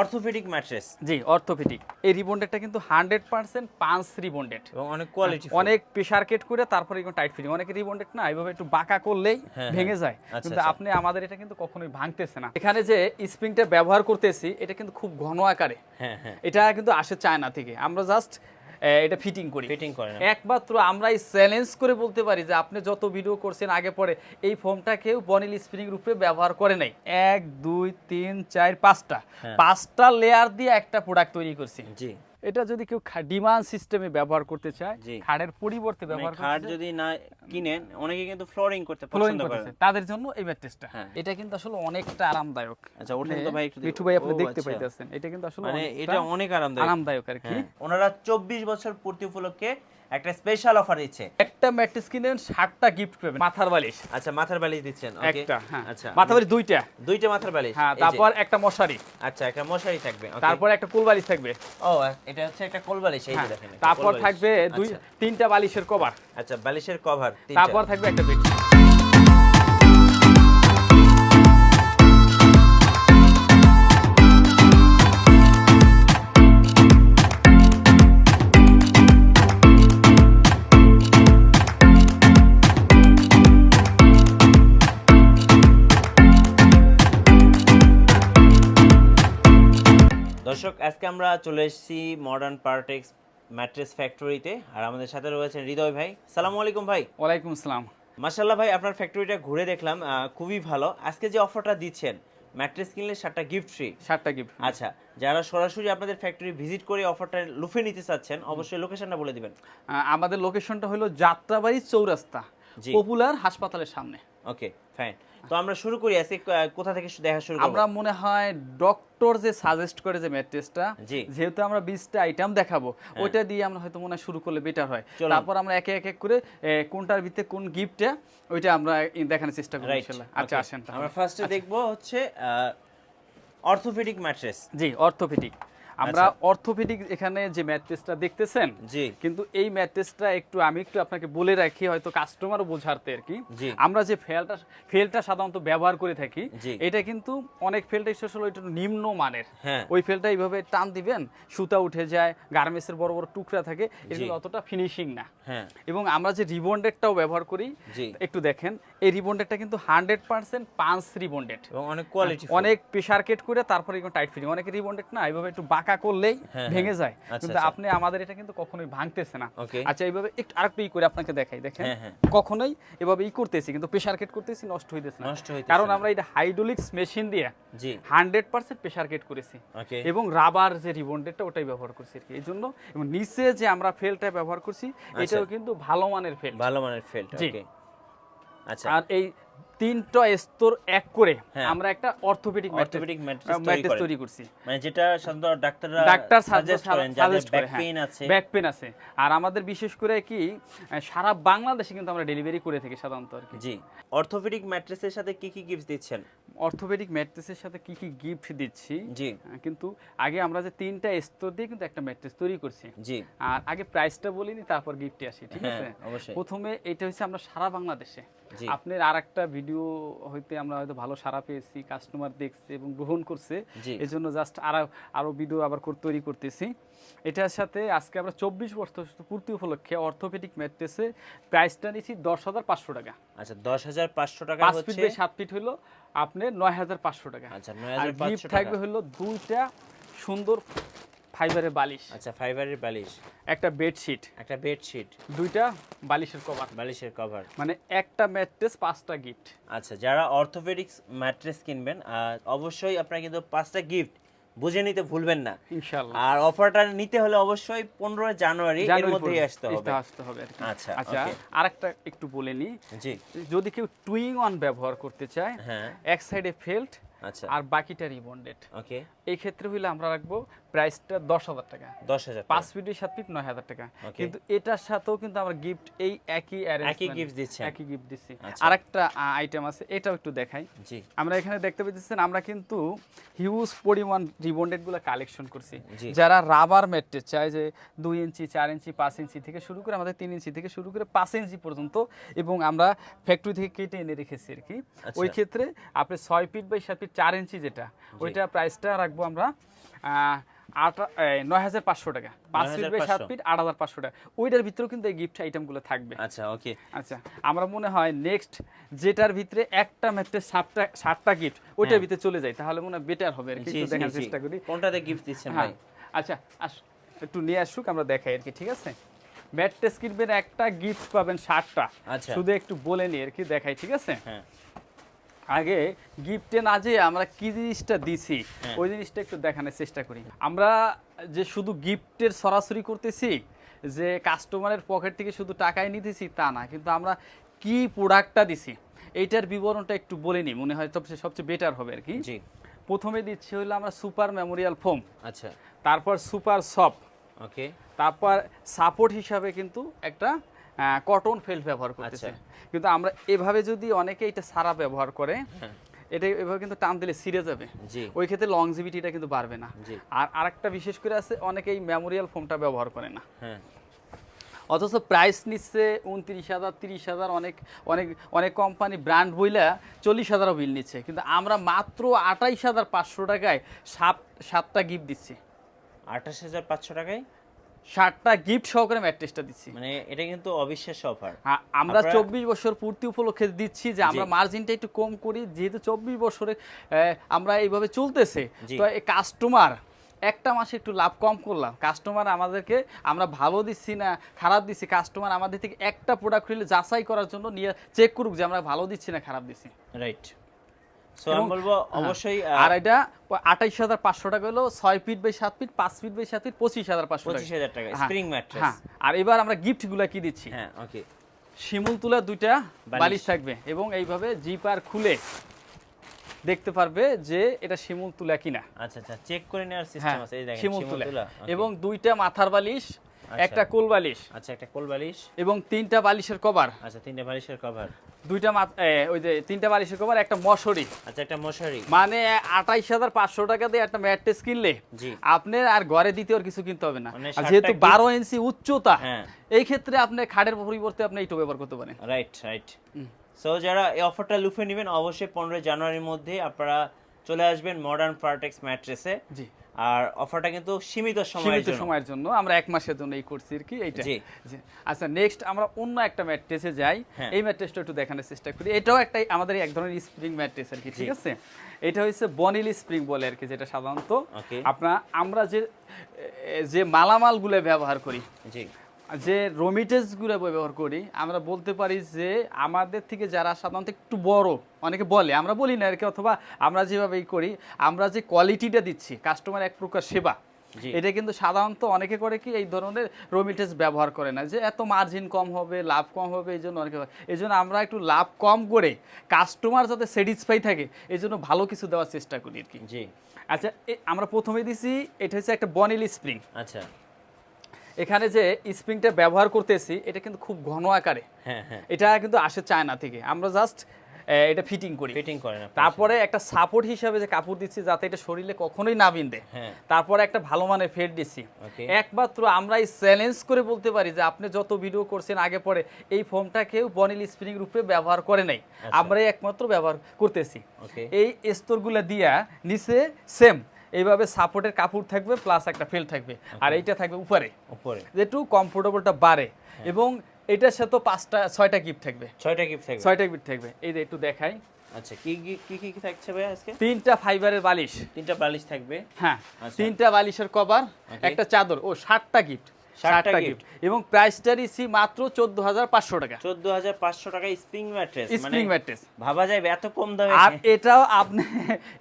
Orthopaedic mattress. জি orthopaedic. এই রিবন্ডেডটা কিন্তু হান্ড্রেড পার্সেন্ট পাঁচ রিবন্ডেড। এবং অনেক কোয়ালিটি অনেক প্রেশার কেট করে তারপরে টাইট ফিটিং অনেক রিবন্ডেড না এইভাবে একটু বাঁকা করলেই হ্যাঁ, ভেঙে যায়। আচ্ছা, কিন্তু আচ্ছা। আপনি আমাদের এটা কিন্তু কখনোই ভাঙতেছে না। এখানে যে স্প্রিংটা ব্যবহার করতেছি এটা কিন্তু খুব ঘন আকারে। হ্যাঁ হ্যাঁ। এটা কিন্তু আসে চায়না থেকে। আমরা জাস্ট এটা ফিটিং করি। ফিটিং করে না একমাত্র আমরাই চ্যালেঞ্জ করে বলতে পারি যে আপনি যত ভিডিও করছেন আগে পরে এই ফোমটা কেউ বনিল স্প্রিং রূপে ব্যবহার করে নাই। এক দুই তিন চার পাঁচটা। হ্যাঁ। পাঁচটা লেয়ার দিয়ে একটা প্রোডাক্ট তৈরি করছি। জি। এটা যদি কেউ ডিমান্ড সিস্টেমে ব্যবহার করতে চায় খাড়ের পরিবর্তে মানে ব্যবহার করতে খাড় যদি না কিনেন অনেকে কিন্তু ফ্লোরিং করতে পছন্দ করে। তাদের জন্য এই ম্যাট্রেসটা। এটা কিন্তু আসলে অনেকটা আরামদায়ক। আচ্ছা ওঠেন তো ভাই একটু। মিঠু ভাই আপনি দেখতে আচ্ছা। পাইতেছেন। এটা কিন্তু আসলে মানে এটা অনেক আরামদায়ক। আরামদায়ক আর কি। হ্যাঁ। ওনারা চব্বিশ বছর পূর্তি উপলক্ষে একটা স্পেশাল অফার দিচ্ছে। একটা ম্যাট্রেস কিনেন ষাটটা গিফট পাবেন। মাথার বালিশ। আচ্ছা মাথার বালিশ দিচ্ছেন ওকে একটা হ্যাঁ। আচ্ছা। মাথার বালিশ দুইটা। দুইটা মাথার বালিশ হ্যাঁ তারপর একটা মশারি। আচ্ছা একটা মশারি থাকবে। তারপর একটা কুল বালিশ থাকবে। ও এটা হচ্ছে একটা কোল বালিশ এই হ্যাঁ, দেখেন তারপর থাকবে দুই আচ্ছা, তিনটা বালিশের কভার আচ্ছা বালিশের কভার তারপর থাকবে একটা বেড চলে এসেছি মডার্ন পার্টেক্স ম্যাট্রেস ফ্যাক্টরিতে আর আমাদের সাথে রয়েছেন হৃদয় ভাই। সালামু আলাইকুম ভাই। ওয়ালাইকুম আসসালাম। মাশাল্লাহ ভাই আপনার ফ্যাক্টরিটা ঘুরে দেখলাম খুবই ভালো। আজকে যে অফারটা দিচ্ছেন ম্যাট্রেস কিনলে সাতটা গিফট ফ্রি ষাটটা গিফট আচ্ছা যারা সরাসরি আপনাদের ফ্যাক্টরি ভিজিট করে অফারটা লুফে নিতে চাচ্ছেন অবশ্যই লোকেশনটা বলে দিবেন। আমাদের লোকেশনটা হলো যাত্রাবাড়ি চৌরাস্তা পপুলার হাসপাতালের সামনে। ওকে ফাইন তো আমরা শুরু করি আজকে কোথা থেকে দেখা শুরু করব? আমরা মনে হয় ডক্টর যে সাজেস্ট করে যে ম্যাট্রেসটা। হ্যাঁ। যেহেতু আমরা বিশটা আইটেম দেখাবো ওইটা দিয়ে আমরা হয়তো মনে হয় শুরু করলে বেটার হয়। তারপর আমরা একে এক এক করে কোনটার ভিতরে কোন গিফটটা ওইটা আমরা দেখানোর চেষ্টা করি রাইট ইনশাআল্লাহ আচ্ছা আসেন। আমরা ফার্স্টে দেখব হচ্ছে অর্থোপেডিক ম্যাট্রেস জি অর্থোপেডিক আমরা অর্থোপেডিক এখানে যে ম্যাট্রেসটা দেখতেছেন জি। কিন্তু এই ম্যাট্রেসটা একটু আমি একটু আপনাকে বলে রাখি হয়তো কাস্টমারও বোঝাতে আর কি। আমরা যে ফেলটা ফেলটা সাধারণত ব্যবহার করে থাকি এটা কিন্তু অনেক ফেলটা আসলে একটু নিম্ন মানের। হ্যাঁ। ওই ফেলটা এইভাবে টান দিবেন সুতা উঠে যায় গার্মেন্টসের বড় বড় টুকরা থাকে এগুলো অতটা ফিনিশিং না। হ্যাঁ। এবং আমরা যে রিবন্ডেডটাও ব্যবহার করি একটু দেখেন এই রিবন্ডেডটা কিন্তু হান্ড্রেড পার্সেন্ট পাঁচ রিবন্ডেড। এবং অনেক কোয়ালিটি অনেক প্রেশার কেট করে তারপরে টাইট ফিটিং অনেক রিবন্ডেড না এইভাবে একটু বাঁকা করলেই হ্যাঁ, ভেঙে যায়। আচ্ছা, কিন্তু আচ্ছা। আপনি আমাদের এটা কিন্তু কখনোই ভাঙতেছে না। আচ্ছা এইভাবে একটু আরেকটু ই করে আপনাকে দেখাই দেখেন। হ্যাঁ, হ্যাঁ। কখনোই এভাবে ই করতেছি কিন্তু প্রেশার কেট করতেছি নষ্ট হইতেছে না। কারণ আমরা এটা হাইড্রোলিক্স মেশিন দিয়ে হান্ড্রেড পার্সেন্ট প্রেশার কেট করেছি। এবং রাবার যে রিবন্ডেডটা ওটাই ব্যবহার করছি আর কি। এই জন্য এবং নিচে যে আমরা ফেলটা ব্যবহার করছি এটাও কিন্তু ভালো মানের ফেল ভালো মানের ফেল্ট জি। আচ্ছা। আর এই তিনটা স্তর এক করে হ্যাঁ। আমরা একটা অর্থোপেডিক অর্থোপেডিক ম্যাট্রেস তৈরি করছি। মানে যেটা সাধারণত ডাক্তাররা ডাক্তার সাজেস্ট করেন যাদের ব্যাক পেইন আছে। ব্যাক পেন আছে। আর আমাদের বিশেষ করে কি সারা বাংলাদেশে কিন্তু আমরা ডেলিভারি করে থাকি সাধারণত আর কি। জি। অর্থোপেডিক ম্যাট্রেসের সাথে কি কি গিফট দিচ্ছেন? অর্থোপেডিক ম্যাট্রেসের সাথে কি কি গিফট দিচ্ছি? জি। কিন্তু আগে আমরা যে তিনটা স্তর দিয়ে কিন্তু একটা ম্যাট্রেস তৈরি করছি। জি। আর আগে প্রাইসটা বলিনি তারপর গিফটে আসি ঠিক হ্যাঁ, আছে? অবশ্যই। প্রথমে এটা হচ্ছে আমরা সারা বাংলাদেশে। আপনার আর একটা ভিডিও হইতে আমরা হয়তো ভালো সারা পেয়েছি কাস্টমার দেখছে এবং গ্রহণ করছে। এই জন্য জাস্ট আরও আরও ভিডিও আবার তৈরি করতেছি। এটার সাথে আজকে আমরা চব্বিশ বছর পূর্তি উপলক্ষে অর্থোপেডিক ম্যাট্রেসে প্রাইসটা নিচ্ছি দশ হাজার পাঁচশো টাকা। আচ্ছা দশ হাজার পাঁচশো টাকা পাঁচ ফিট সাত ফিট হলো আপনার নয় হাজার পাঁচশো টাকা। আচ্ছা নয় আর হাজার থাকবে হলো দুইটা সুন্দর ফাইবারের বালিশ। আচ্ছা ফাইবারের বালিশ। একটা বেডশিট। একটা বেডশিট। দুইটা বালিশের কভার। বালিশের কভার। মানে একটা ম্যাট্রেস পাঁচটা গিফট। আচ্ছা যারা অর্থোপেডিক্স ম্যাট্রেস কিনবেন অবশ্যই আপনারা কিন্তু পাঁচটা গিফট বুঝে নিতে ভুলবেন না। ইনশাআল্লাহ। আর অফারটা নিতে হলে অবশ্যই পনেরো জানুয়ারি এর মধ্যেই আসতে হবে। আসতে হবে আচ্ছা, আচ্ছা okay. আরেকটা একটু বলে নি। জি। যদি কেউ টুইং অন ব্যবহার করতে চায় হ্যাঁ। এক সাইডে ফেল্ট আচ্ছা। আর বাকিটা রিবন্ডেড। ওকে। এই ক্ষেত্রে হইলে আমরা রাখব প্রাইসটা দশ হাজার টাকা। দশ হাজার পাঁচ ফিট সাত ফিট নয় হাজার টাকা। কিন্তু এটার সাথেও কিন্তু আমরা গিফট এই একই একই gift দিচ্ছেন। একই গিফট দিচ্ছি। আচ্ছা। আরেকটা আইটেম আছে এটাও একটু দেখাই। জি। আমরা এখানে দেখতে পাচ্ছেন আমরা কিন্তু হিউজ পরিমাণ রিবন্ডেডগুলো কালেকশন করছি। যারা রাবার ম্যাট্রেস চায় যে দুই ইঞ্চি চার ইঞ্চি পাঁচ ইঞ্চি থেকে শুরু করে আমাদের তিন ইঞ্চি থেকে শুরু করে পাঁচ ইঞ্চি পর্যন্ত এবং আমরা ফ্যাক্টরি থেকে কেটে এনে রেখেছি আর কি। আচ্ছা। ওই ক্ষেত্রে আপনি ছয় ফিট বাই সাত ফিট চার ইঞ্চি যেটা ওইটা প্রাইসটা রাখব আমরা আট নয় হাজার পাঁচশো টাকা। পাঁচ ফিট বাই সাত ফিট আট হাজার পাঁচশো টাকা। ওইটার ভিতরেও কিন্তু এই গিফট আইটেমগুলো থাকবে। আচ্ছা ওকে আচ্ছা আমরা মনে হয় নেক্সট যেটার ভিতরে একটা সাতটা সাতটা গিফট ওইটার ভিতরে চলে যায় তাহলে মনে হয় বেটার হবে আর কি। দেখার চেষ্টা করি। কোনটাতে গিফট দিচ্ছেন হ্যাঁ ভাই? আচ্ছা আস একটু নিয়ে আসুক আমরা দেখাই আর কি ঠিক আছে? ম্যাট্রেস কিনবেন একটা গিফট পাবেন ষাটটা আচ্ছা। শুধু একটু বলে নিই আর কি দেখাই ঠিক আছে? হ্যাঁ। আগে গিফটে না যে আমরা কি জিনিসটা দিছি হ্যাঁ। ওই জিনিসটা একটু দেখানোর চেষ্টা করি। আমরা যে শুধু গিফটের সরাসরি করতেছি যে কাস্টমারের পকেট থেকে শুধু টাকাই নিতেছি তা না কিন্তু আমরা কি প্রোডাক্টটা দিছি এইটার বিবরণটা একটু বলে নিই মনে হয় সবচেয়ে সবচেয়ে বেটার হবে আর কি। জি। প্রথমে দিচ্ছি হলো আমরা সুপার মেমোরিয়াল ফোম আচ্ছা। তারপর সুপার সফট ওকে তারপর সাপোর্ট হিসাবে কিন্তু একটা কটন ফেল ব্যবহার করতেছে। আচ্ছা। কিন্তু আমরা এভাবে যদি অনেকে এটা সারা ব্যবহার করে হ্যাঁ। এটা এভাবে কিন্তু টান দিলে সিরে যাবে। ওই ক্ষেত্রে লংজিভিটিটা কিন্তু বাড়বে না। আর আরেকটা বিশেষ করে আছে অনেকে এই মেমোরিয়াল ফোমটা ব্যবহার করে না। হ্যাঁ। অথচ প্রাইস নিচ্ছে উনত্রিশ হাজার তিরিশ হাজার অনেক অনেক অনেক কোম্পানি ব্র্যান্ড বইলা চল্লিশ হাজারও বিল নিচ্ছে। কিন্তু আমরা মাত্র আঠাইশ হাজার পাঁচশো টাকায় সাত সাতটা গিফট দিচ্ছি। আঠাশ হাজার পাঁচশো টাকায়? সাতটা গিফট সহকারে ম্যাট্রেসটা দিচ্ছি। মানে এটা কিন্তু অবিশ্বাস্য অফার আ- আমরা চব্বিশ বছর পূর্তি উপলক্ষে দিচ্ছি যে আমরা মার্জিনটা একটু কম করি যেহেতু চব্বিশ বছরে আমরা এইভাবে চলতেছে। তো কাস্টমার একটা মাসে একটু লাভ কম করলাম। কাস্টমার আমাদেরকে আমরা ভালো দিচ্ছি না খারাপ দিচ্ছি। কাস্টমার আমাদের থেকে একটা প্রোডাক্ট নিলে যাচাই করার জন্য নিয়ে চেক করুক যে আমরা ভালো দিচ্ছি না খারাপ দিচ্ছি। রাইট সো আমি এবং- বলব হ্যাঁ। অবশ্যই আর এটা আঠাইশ হাজার পাঁচশো টাকা হলো ছয় ফিট বাই সাত ফিট পাঁচ ফিট বাই সাত ফিট পঁচিশ হাজার পাঁচশো টাকা। হ্যাঁ, স্প্রিং ম্যাট্রেস হ্যাঁ। আর এবার আমরা গিফট কি দিচ্ছি? হ্যাঁ ওকে শিমুল তুলা দুইটা বালিশ। থাকবে এবং এইভাবে জিপার খুলে দেখতে পারবে যে এটা শিমুল তুলা কিনা। আচ্ছা আচ্ছা চেক করে নেওয়ার সিস্টেম আছে। এই দেখেন শিমুল শিমুল তুলা। তুলা এবং দুইটা মাথার বালিশ একটা কোল বালিশ। আচ্ছা একটা কোল বালিশ। এবং তিনটা বালিশের কভার। আচ্ছা তিনটে বালিশের কভার। দুইটা ওই যে তিনটা বালিশের কভার একটা মশারি। আচ্ছা একটা মশারি। মানে আঠাইশ হাজার পাঁচশো টাকা দিয়ে একটা ম্যাট্রেস কিনলে জি। আপনার আর ঘরে দ্বিতীয় কিছু কিনতে হবে না। মানে আর যেহেতু বারো ইঞ্চি উচ্চতা হ্যাঁ। এই ক্ষেত্রে আপনি খাটের পরিবর্তে আপনি এইটা ব্যবহার করতে পারেন। Right right. সো যারা এই অফারটা লুফে নেবেন অবশ্যই পনেরোই জানুয়ারির মধ্যে আপনারা চলে আসবেন মডার্ন পার্টেক্স ম্যাট্রেসে জি। আর অফারটা কিন্তু সীমিত সময়ের জন্য। সময়ের জন্য। আমরা এক মাসের জন্য এই করছি আর কি এইটা। জি। আচ্ছা নেক্সট আমরা অন্য একটা ম্যাট্রেসে যাই। হ্যাঁ। এই ম্যাট্রেসটা একটু দেখানোর চেষ্টা করি। এটাও একটা আমাদের এক ধরনের স্প্রিং ম্যাট্রেস আর কি ঠিক আছে? এটা হচ্ছে বনিল স্প্রিং বলে আর কি যেটা সাধারণত আপনার আমরা যে যে মালামালগুলো ব্যবহার করি জি। যে রমিটেজগুলো ব্যবহার করি আমরা বলতে পারি যে আমাদের থেকে যারা সাধারণত একটু বড় অনেকে বলে আমরা বলি না আর কি অথবা আমরা যেভাবে করি আমরা যে কোয়ালিটিটা দিচ্ছি কাস্টমার এক প্রকার সেবা। এটা কিন্তু সাধারণত অনেকে করে কি এই ধরনের রমিটেজ ব্যবহার করে না যে এত মার্জিন কম হবে লাভ কম হবে এই জন্য অনেকে এই জন্য আমরা একটু লাভ কম করে কাস্টমার যাতে স্যাটিসফাই থাকে এই জন্য ভালো কিছু দেওয়ার চেষ্টা করি আর কি। জি। আচ্ছা আমরা প্রথমে দিছি এটা হচ্ছে একটা বনিল স্প্রিং আচ্ছা। এখানে যে স্প্রিংটা ব্যবহার করতেছি এটা কিন্তু খুব ঘন আকারে। হ্যাঁ হ্যাঁ। এটা কিন্তু আসে চায়না থেকে। আমরা জাস্ট এটা ফিটিং করি। ফিটিং করেন আপনি। তারপরে একটা সাপোর্ট হিসাবে যে কাপড় দিচ্ছি যাতে এটা শরীরে কখনোই না বিন্দে হ্যাঁ। তারপরে একটা ভালো মানের ফেট দিচ্ছি। একমাত্র আমরা এই চ্যালেঞ্জ করে বলতে পারি যে আপনি যত ভিডিও করছেন আগে পরে এই ফোমটা কেউ বনিল স্প্রিং রূপে ব্যবহার করে নাই। আমরাই একমাত্র ব্যবহার করতেছি। ওকে এই স্তরগুলো দিয়া নিচে সেম এইভাবে সাপোর্টের কাপড় থাকবে প্লাস একটা ফেল থাকবে। আর এইটা থাকবে উপরে। উপরে। যেটু কমফোর্টেবলটা বাড়ে। এবং এটার সাথে পাঁচটা ছয়টা গিফট থাকবে। ছয়টা গিফট থাকবে। ছয়টা গিফট থাকবে। এই যে একটু দেখাই। আচ্ছা কি কি কি কি কি থাকছে ভাই আজকে? তিনটা ফাইবারের বালিশ। তিনটা বালিশ থাকবে। হ্যাঁ আচ্ছা। তিনটা বালিশের কভার একটা চাদর। ও সাতটা গিফট ষাটটা। গিফট এবং প্রাইসটা দিচ্ছি মাত্র চোদ্দ হাজার পাঁচশো টাকা। চোদ্দ হাজার পাঁচশো টাকা স্প্রিং ম্যাট্রেস মানে স্প্রিং ম্যাট্রেস ভাবা যায় এত কম দামে? আর এটাও আপনি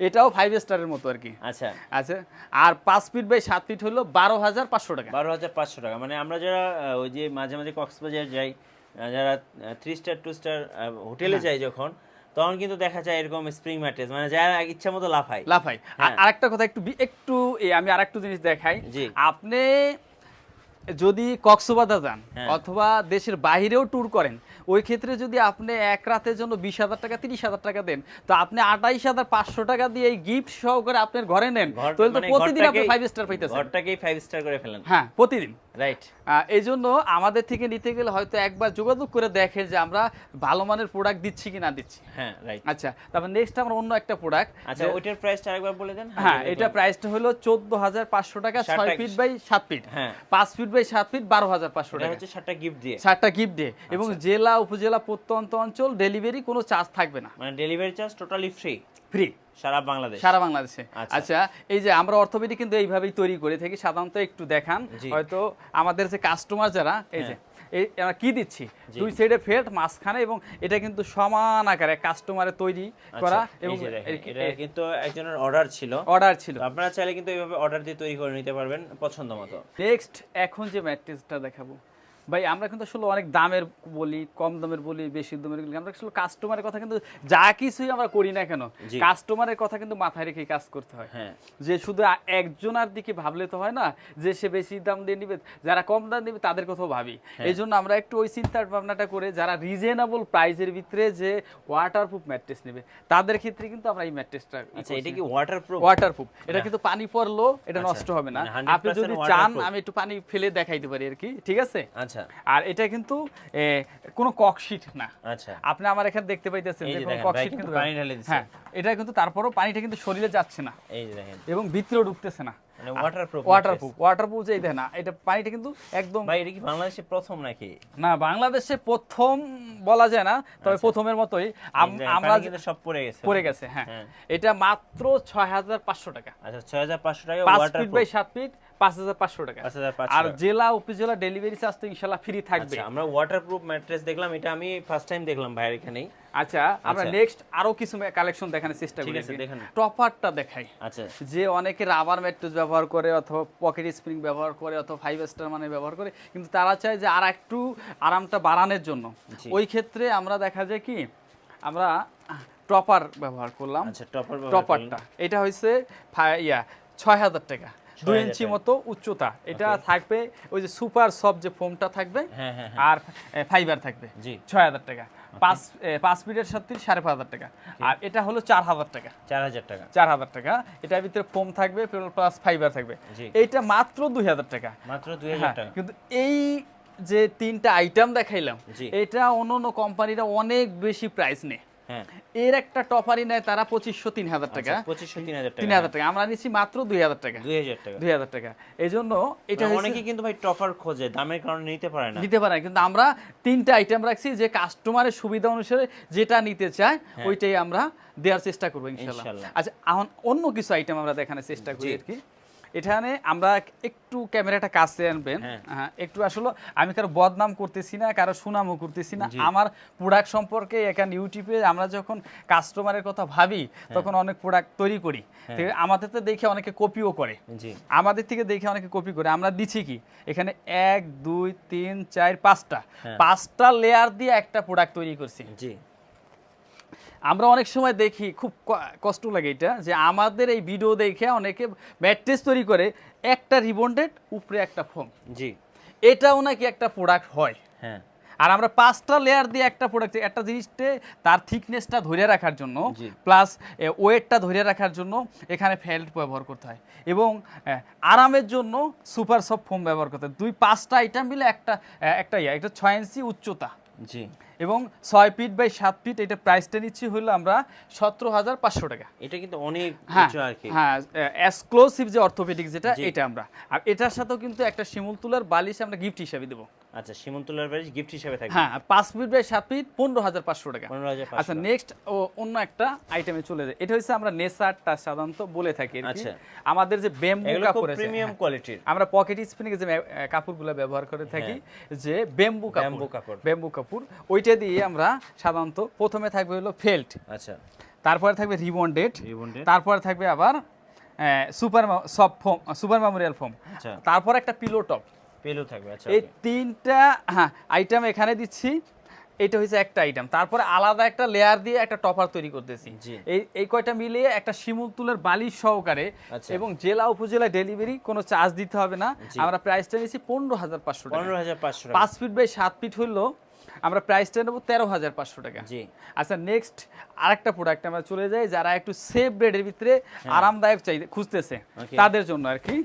এটাও ফাইভ স্টারের মতো আর কি। আচ্ছা। আচ্ছা আর পাঁচ ফিট বাই সাত ফিট হলো বারো হাজার পাঁচশো টাকা। বারো হাজার পাঁচশো টাকা। মানে আমরা যারা ওই যে মাঝে মাঝে কক্সবাজার যাই যারা থ্রি স্টার টু স্টার হোটেলে হ্যাঁ। যাই যখন তখন কিন্তু দেখা যায় এরকম স্প্রিং ম্যাট্রেস মানে যারা ইচ্ছা মতো লাফায়। লাফাই আর হ্যাঁ। আরেকটা কথা একটু একটু আমি আরেকটু জিনিস দেখাই। আপনি যদি কক্সবাজার যান হ্যাঁ। অথবা দেশের বাইরেও ট্যুর করেন ওই ক্ষেত্রে যদি আপনি এক রাতের জন্য বিশ হাজার টাকা তিরিশ হাজার টাকা দেন তো আপনি আঠাইশ হাজার পাঁচশো টাকা দিয়ে এই গিফট সহকারে আপনার ঘরে নেন। তাহলে তো মানে প্রতিদিন আপনি ফাইভ স্টার পাইতেছেন। ঘরটাকেই ফাইভ স্টার করে ফেলেন। হ্যাঁ প্রতিদিন। রাইট এই জন্য আমাদের থেকে নিতে গেলে হয়তো একবার যোগাযোগ করে দেখে যে আমরা ভালো মানের প্রোডাক্ট দিচ্ছি কি না দিচ্ছি। হ্যাঁ রাইট আচ্ছা তারপর নেক্সট আমরা অন্য একটা প্রোডাক্ট আচ্ছা ওইটার প্রাইসটা আরেকবার বলে দেন। হ্যাঁ যেটা এটা। প্রাইসটা হলো চোদ্দ হাজার পাঁচশো টাকা ষাট ছয় ফিট বাই সাত ফিট হ্যাঁ। পাঁচ ফিট বাই সাত ফিট বারো হাজার পাঁচশো এটা টাকা। হচ্ছে সাতটা গিফট দিয়ে। সাতটা গিফট ডে এবং আচ্ছা। জেলা উপজেলা প্রত্যন্ত অঞ্চল ডেলিভারি কোনো চার্জ থাকবে না। মানে delivery charge totally free free সারা বাংলাদেশ। সারা বাংলাদেশে। আচ্ছা। আচ্ছা এই যে আমরা অর্থোপেডিক কিন্তু এইভাবেই তৈরি করে থাকি সাধারণত একটু দেখান। হয়তো আমাদের যে কাস্টমার যারা এই যে আমরা কি দিচ্ছি? দুই সাইডে ফেল্ট মাঝখানে এবং এটা কিন্তু সমান আকারে কাস্টমারের তৈরি করা আচ্ছা, এবং এটা কিন্তু একজনের অর্ডার ছিল। অর্ডার ছিল। আপনারা চাইলে কিন্তু এইভাবে অর্ডার দিয়ে তৈরি করে নিতে পারবেন পছন্দ মতো নেক্সট এখন যে ম্যাট্রিক্সটা দেখাবো। ভাই আমরা কিন্তু আসলে অনেক দামের বলি কম দামের বলি বেশি দামের বলি আমরা আসলে কাস্টমারের কথা কিন্তু যা কিছুই আমরা করি না কেন কাস্টমারের কথা কিন্তু মাথায় রেখে কাজ করতে হয়। হ্যাঁ। যে শুধু একজনের দিকে ভাবলে তো হয় না যে সে বেশি দাম দিয়ে নিবে যারা কম দাম দিবে তাদের কথাও ভাবি। হ্যাঁ। এই জন্য আমরা একটু ওই চিন্তা ভাবনাটা করে যারা রিজনেবল প্রাইসের ভিতরে যে ওয়াটারপ্রুফ ম্যাট্রেস নেবে তাদের ক্ষেত্রে কিন্তু আমরা এই ম্যাট্রেসটা আচ্ছা এটা কি ওয়াটার প্রুফ ওয়াটারপ্রুফ এটা কিন্তু পানি পড়ল এটা আচ্ছা, নষ্ট হবে না। মানে 100% আপনি যদি চান আমি একটু পানি ফেলে দেখাইতে পারি আর কি ঠিক আছে? আচ্ছা। আর এটা কিন্তু কোনো ককশিট না। আচ্ছা। আপনি আমার এখানে দেখতে পাইতেছেন যে কোনো ককশিট কিন্তু পানি ঢেলে দিচ্ছে। হ্যাঁ এটা কিন্তু তারপরও পানিটা কিন্তু শরীরে যাচ্ছে না। এই দেখেন। এবং ভিতরেও ঢুকতেছে না। মানে ওয়াটার প্রুফ ওয়াটারপ্রুফ ওয়াটারপ্রুফ যে দেয় না এটা পানিটা কিন্তু একদম ভাই এটা কি বাংলাদেশে প্রথম নাকি? না বাংলাদেশে প্রথম বলা যায় না তবে আচ্ছা। প্রথমের মতোই। আমরা কিন্তু সব পড়ে গেছে। পড়ে গেছে হ্যাঁ। হ্যাঁ। এটা মাত্র ছয় হাজার পাঁচশো টাকা। আচ্ছা ছয় হাজার পাঁচশো টাকা পাঁচ ওয়াটার ফিট বাই সাত ফিট। পাঁচ হাজার পাঁচশো টাকা। আর জেলা উপজেলা ডেলিভারি চার্জ তো ফ্রি থাকবে আচ্ছা আমরা ওয়াটার প্রুফ ম্যাট্রেস দেখলাম এটা আমি ফার্স্ট টাইম দেখলাম ভাইয়ের এখানেই। আচ্ছা আমরা আচ্ছা। নেক্সট আরও কিছু কালেকশন দেখানোর চেষ্টা করি টপারটা দেখাই। আচ্ছা। যে অনেকে রাবার ম্যাট্রেস ব্যবহার করে অথবা পকেট স্প্রিং ব্যবহার করে অথবা ফাইভ স্টার মানে ব্যবহার করে কিন্তু তারা চায় যে আর একটু আরামটা বাড়ানোর জন্য। ওই ক্ষেত্রে আমরা দেখা যায় কি আমরা টপার ব্যবহার করলাম। আচ্ছা টপার টপারটা এটা হয়েছে ইয়া ছয় হাজার টাকা। দুই ইঞ্চি মতো উচ্চতা। এটা থাকবে ওই যে সুপার সফট যে ফোমটা থাকবে হ্যাঁ হ্যাঁ হ্যাঁ। আর ফাইবার থাকবে। জি। ছয় হাজার টাকা। পাঁচ পাঁচ ফিটের সাথে সাড়ে পাঁচ হাজার টাকা। আর এটা হলো চার হাজার টাকা। চার হাজার টাকা। চার হাজার টাকা। এটার ভিতরে ফোম থাকবে প্লাস ফাইবার থাকবে। এইটা মাত্র দুই হাজার টাকা। মাত্র দুই হাজার টাকা। কিন্তু এই যে তিনটা আইটেম দেখাইলাম এটা অন্য অন্য কোম্পানিরা অনেক বেশি প্রাইস নেয়। এর একটা টপারই নেয় তারা পঁচিশশো তিন হাজার টাকা। আচ্ছা পঁচিশশো তিন হাজার টাকা তিন হাজার টাকা। আমরা নিচ্ছি মাত্র দুই হাজার টাকা। দুই হাজার টাকা। দুই হাজার টাকা। এই জন্য এটা না, অনেকে কিন্তু ভাই টপার খোঁজে দামের কারণে নিতে পারে না। নিতে পারে কিন্তু আমরা তিনটা আইটেম রাখছি যে কাস্টমারের সুবিধা অনুসারে যেটা নিতে চায় হ্যাঁ। ওইটাই আমরা দেওয়ার চেষ্টা করব ইনশাল্লাহ ইনশাল্লাহ। আচ্ছা এখন অন্য কিছু আইটেম আমরা দেখানোর চেষ্টা করি আর কি। এখানে আমরা একটু ক্যামেরাটা কাছে আনবেন। হ্যাঁ। হ্যাঁ, একটু আসলে আমি কারও বদনাম করতেছি না কারও সুনামও করতেছি না। আমার প্রোডাক্ট সম্পর্কে এখানে ইউটিউবে আমরা যখন কাস্টমারের কথা ভাবি হ্যাঁ। তখন অনেক প্রোডাক্ট তৈরি করি। আমাদের তো দেখে অনেকে কপিও করে। আমাদের থেকে দেখে অনেকে কপি করে। আমরা দিচ্ছি কি? এখানে এক দুই তিন চার পাঁচটা। পাঁচটা লেয়ার দিয়ে একটা প্রোডাক্ট তৈরি করছি। জি। আমরা অনেক সময় দেখি খুব কষ্ট লাগে এটা যে আমাদের এই ভিডিও দেখে অনেকে ম্যাট্রেস তৈরি করে একটা রিবন্ডেড উপরে একটা ফোম জি। এটাও নাকি একটা প্রোডাক্ট হয়। হ্যাঁ। আর আমরা পাঁচটা লেয়ার দিয়ে একটা প্রোডাক্ট একটা জিনিসটা তার থিকনেসটা ধরে রাখার জন্য প্লাস ওয়েটটা ধরে রাখার জন্য এখানে ফেল্ট ব্যবহার করতে হয়। এবং আরামের জন্য সুপার সফট ফোম ব্যবহার করতে হয়। দুই পাঁচটা আইটেম মিলে একটা একটা ইয়া একটা ছয় ইঞ্চি উচ্চতা। জি। এবং ছয় ফিট বাই সাত ফিট এটা প্রাইসটা নিচ্ছি হলো আমরা সতেরো হাজার পাঁচশো টাকা। এটা কিন্তু অনেক হ্যাঁ হ্যাঁ এক্সক্লুসিভ যে অর্থোপেডিক যেটা এটা আমরা। আর এটার সাথেও কিন্তু একটা শিমুল তুলার বালিশ আমরা গিফট হিসাবে দেবো। আচ্ছা সীমন্তলার বাড়ি গিফট হিসেবে থাকবে। হ্যাঁ পাঁচ ফিট বাই সাত ফিট পনেরো হাজার পাঁচশো টাকা। পনেরো হাজার আচ্ছা নেক্সট অন্য একটা আইটেমে চলে যায়। এটা হচ্ছে আমরা নেসারটা সাধারণত বলে থাকি আচ্ছা। আমাদের যে বেম্বু কাপড় আছে প্রিমিয়াম হ্যাঁ, কোয়ালিটির আমরা পকেট স্পিনিং যে কাপড়গুলো ব্যবহার করে থাকি যে বেম্বু হ্যাঁ। ব্যাম্বু কাপড়। কাপড়। বেম্বু কাপড়। ওইটা দিয়ে আমরা সাধারণত প্রথমে থাকবে হলো ফেল্ট আচ্ছা। তারপরে থাকবে রিবন্ডেড তারপরে থাকবে আবার সুপার সব ফোম সুপার মেমোরিয়াল ফোম তারপর একটা পিলো টপ পেলু থাকবে আচ্ছা এই তিনটা হ্যাঁ আইটেম এখানে দিচ্ছি। এটা হচ্ছে একটা আইটেম তারপরে আলাদা একটা লেয়ার দিয়ে একটা টপার তৈরি করতেছি। এই এই কয়টা মিলিয়ে একটা শিমুল তুলের বালিশ সহকারে আচ্ছা। এবং জেলা উপজেলা ডেলিভারি কোনো চার্জ দিতে হবে না। আমরা প্রাইসটা নিচ্ছি পনেরো হাজার পাঁচশো পনেরো হাজার পাঁচশো পাঁচ ফিট বাই সাত ফিট হইল আমরা প্রাইসটা নেব তেরো হাজার পাঁচশো টাকা। জি। আচ্ছা নেক্সট আরেকটা প্রোডাক্ট আমরা চলে যাই যারা একটু সেফ ব্রেডের ভিতরে আরামদায়ক চাই খুঁজতেছে তাদের জন্য আর কি।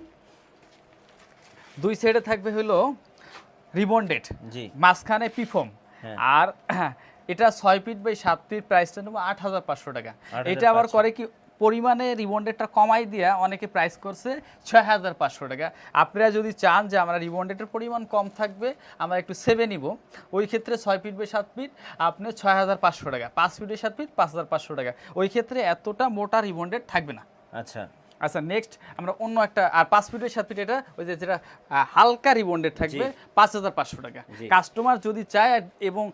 দুই সাইডে থাকবে হলো রিবন্ডেড জি। মাঝখানে পিফম হ্যাঁ। আর এটা ছয় ফিট বাই সাত ফিট প্রাইসটা নেব আট হাজার পাঁচশো টাকা। এটা আবার করে কি পরিমাণে রিবন্ডেডটা কমাই দিয়া অনেকে প্রাইস করছে ছয় হাজার পাঁচশো টাকা। আপনারা যদি চান যে আমরা রিবন্ডেডের পরিমাণ কম থাকবে আমরা একটু সেভে নিব। ওই ক্ষেত্রে ছয় ফিট বাই সাত ফিট আপনি ছয় হাজার পাঁচশো টাকা। পাঁচ ফিট বাই সাত ফিট পাঁচ হাজার পাঁচশো টাকা। ওই ক্ষেত্রে এতটা মোটা রিবন্ডেড থাকবে না। আচ্ছা। আচ্ছা নেক্সট আমরা অন্য একটা আর পাঁচ ফিটের সাত ফিট এটা ওই যে যেটা হালকা রিবন্ডেড থাকবে পাঁচ হাজার পাঁচশো টাকা। কাস্টমার যদি চায় এবং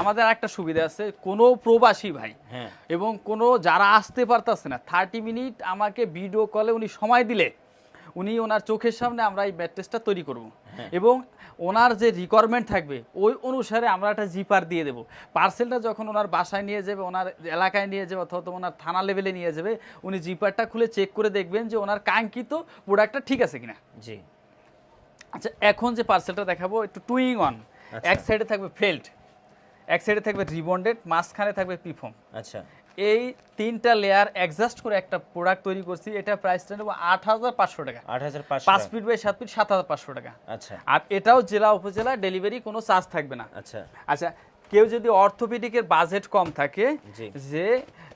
আমাদের একটা সুবিধা আছে কোনো প্রবাসী ভাই হ্যাঁ। এবং কোনো যারা আসতে পারতেছে না থার্টি মিনিট আমাকে ভিডিও কলে উনি সময় দিলে উনি ওনার চোখের সামনে আমরা এই ম্যাট্রেসটা তৈরি করব। এবং ওনার যে রিকোয়ারমেন্ট থাকবে ওই অনুসারে আমরা একটা জিপার দিয়ে দেবো। পার্সেলটা যখন ওনার বাসায় নিয়ে যাবে ওনার এলাকায় নিয়ে যাবে অথবা ওনার থানা লেভেলে নিয়ে যাবে উনি জিপারটা খুলে চেক করে দেখবেন যে ওনার কাঙ্ক্ষিত প্রোডাক্টটা ঠিক আছে কিনা। জি। আচ্ছা এখন যে পার্সেলটা দেখাবো একটু টুইং অন আচ্ছা। এক সাইডে থাকবে ফেল্ট এক সাইডে থাকবে রিবন্ডেড মাঝখানে থাকবে পিফম। আচ্ছা। এই তিনটা লেয়ার অ্যাডজাস্ট করে একটা প্রোডাক্ট তৈরি করছি। এটা প্রাইসটা নেব আট হাজার পাঁচশো টাকা। আট হাজার পাঁচশো। পাঁচ ফিট বাই সাত ফিট সাত হাজার পাঁচশো টাকা। আচ্ছা। আর এটাও জেলা উপজেলা ডেলিভারি কোনো চার্জ থাকবে না। আচ্ছা। আচ্ছা কেউ যদি অর্থোপেডিকের বাজেট কম থাকে যে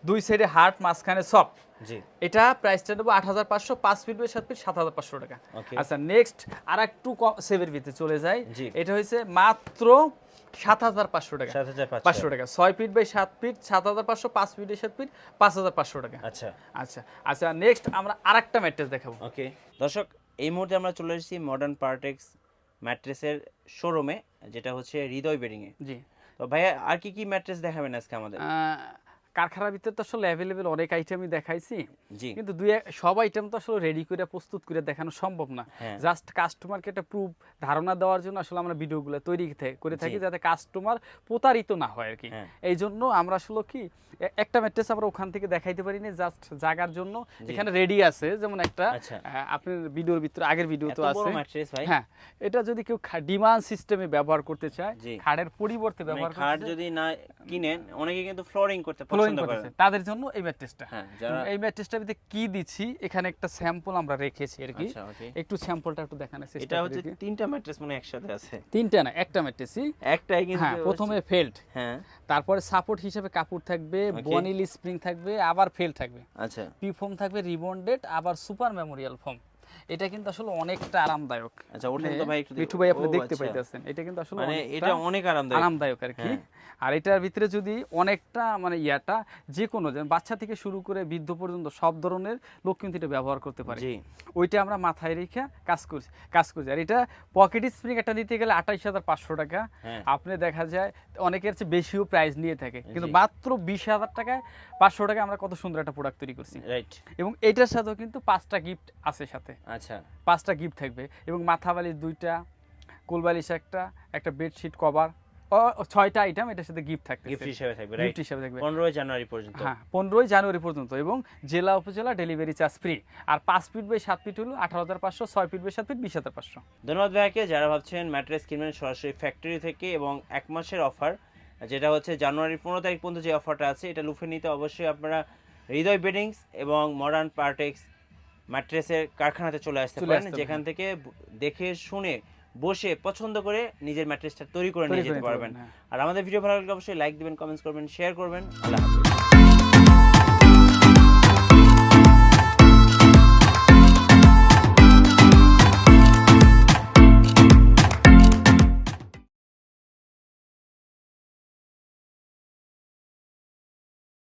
দুই সাইডে হার্ট মাঝখানে সব জি। এটা প্রাইসটা নেব আট হাজার পাঁচশো পাঁচ ফিট বাই সাত ফিট সাত হাজার পাঁচশো টাকা। আচ্ছা নেক্সট আর একটু কম সেভের ভিতরে চলে যায় এটা হয়েছে মাত্র সাত হাজার পাঁচশো টাকা। পাঁচশো। টাকা। ছয় ফিট বাই সাত ফিট সাত হাজার পাঁচশো পাঁচ সাত ফিট পাঁচ হাজার পাঁচশো টাকা। আচ্ছা। আচ্ছা আচ্ছা নেক্সট আমরা আরেকটা ম্যাট্রেস দেখাবো। ওকে দর্শক এই মুহূর্তে আমরা চলে এসেছি মডার্ন পার্টেক্স ম্যাট্রেসের শোরুমে যেটা হচ্ছে হৃদয় বেডিংয়ে জি। তো ভাইয়া আর কি কি ম্যাট্রেস দেখাবেন আজকে আমাদের? কারখানার ভিতরে তো আসলে অ্যাভেলেবেল অনেক আইটেমই দেখাইছি। কিন্তু দুই সব আইটেম তো আসলে রেডি করে প্রস্তুত করে দেখানো সম্ভব না। হ্যাঁ। জাস্ট কাস্টমারকে একটা প্রুফ ধারণা দেওয়ার জন্য আসলে আমরা ভিডিওগুলো তৈরি করে থাকি যাতে কাস্টমার প্রতারিত না হয় আর কি হ্যাঁ। এই জন্য আমরা আসলে কি একটা ম্যাট্রেস আমরা ওখান থেকে দেখাইতে পারি না জাস্ট জাগার জন্য। এখানে রেডি আছে যেমন একটা আচ্ছা। আপনার ভিডিওর ভিতরে আগের ভিডিও তো আছে। হ্যাঁ এটা যদি কেউ ডিমান্ড সিস্টেমে ব্যবহার করতে চায় খাড়ের পরিবর্তে মানে ব্যবহার খাট করতে যদি না কিনেন অনেকে কিন্তু ফ্লোরিং করতে ফ্লোয়িং করতেছে। তাদের জন্য এই ম্যাট্রেসটা হ্যাঁ এই ভিতরে কি দিচ্ছি এখানে একটা স্যাম্পল আমরা রেখেছি আর কি। আচ্ছা একটু স্যাম্পলটা একটু দেখানোর চেষ্টা এটা হচ্ছে তিনটা ম্যাট্রেস মানে একসাথে আছে। তিনটা না একটা ম্যাট্রেসই একটাই কিন্তু হ্যাঁ প্রথমে ফেল্ট হ্যাঁ। তারপরে সাপোর্ট হিসেবে কাপড় থাকবে বনিল স্প্রিং থাকবে আবার ফেল থাকবে। আচ্ছা। পি ফোম থাকবে রিবন্ডেড আবার সুপার মেমোরিয়াল ফোম এটা কিন্তু আসলে অনেকটা আরামদায়ক। আচ্ছা ওঠেন তো ভাই একটু মিঠু ভাই আপনি দেখতে আচ্ছা। পাইতেছেন। এটা কিন্তু আসলে মানে এটা অনেক আরামদায়ক। আরামদায়ক আর কি। হ্যাঁ। আর এটার ভিতরে যদি অনেকটা মানে ইয়াটা যে কোনো বাচ্চা থেকে শুরু করে বৃদ্ধ পর্যন্ত সব ধরনের লোক কিন্তু এটা ব্যবহার করতে পারে। ওইটা আমরা মাথায় রেখে কাজ করছি কাজ করছি। আর এটা পকেট স্প্রিং একটা নিতে গেলে আঠাইশ হাজার পাঁচশো টাকা। হ্যাঁ। আপনি দেখা যায় অনেকের চেয়ে বেশিও প্রাইস নিয়ে থাকে। কিন্তু মাত্র বিশ হাজার টাকায় পাঁচশো টাকায় আমরা কত সুন্দর একটা প্রোডাক্ট তৈরি করছি। রাইট এবং এটার সাথেও কিন্তু পাঁচটা গিফট আছে সাথে। আচ্ছা। পাঁচটা গিফট থাকবে এবং মাথা বালিশ দুইটা কোলবালিশ একটা একটা বেডশিট কভার ছয়টা আইটেম এটার সাথে গিফট থাকবে গিফট হিসেবে থাকবে গিফট হিসাবে থাকবে। পনেরোই জানুয়ারি পর্যন্ত। হ্যাঁ পনেরোই জানুয়ারি পর্যন্ত এবং জেলা উপজেলা ডেলিভারি চার্জ ফ্রি আর পাঁচ ফিট বাই সাত ফিট হলো আঠারো হাজার পাঁচশো ছয় ফিট বাই সাত ফিট বিশ হাজার পাঁচশো। ধন্যবাদ ভাইয়াকে। যারা ভাবছেন ম্যাট্রেস কিনবেন সরাসরি ফ্যাক্টরি থেকে এবং এক মাসের অফার যেটা হচ্ছে জানুয়ারির পনেরো তারিখ পর্যন্ত যে অফারটা আছে এটা লুফে নিতে অবশ্যই আপনারা হৃদয় বেডিংস এবং মডার্ন পার্টেক্স ম্যাট্রেসের কারখানাতে চলে আসতে পারেন। যেখান থেকে দেখে শুনে বসে পছন্দ করে নিজের ম্যাট্রেসটা তৈরি করে নিয়ে যেতে পারবেন। হ্যাঁ। আর আমাদের ভিডিও ভালো লাগলে অবশ্যই লাইক দিবেন কমেন্টস করবেন শেয়ার করবেন। আল্লাহ হাফিজ।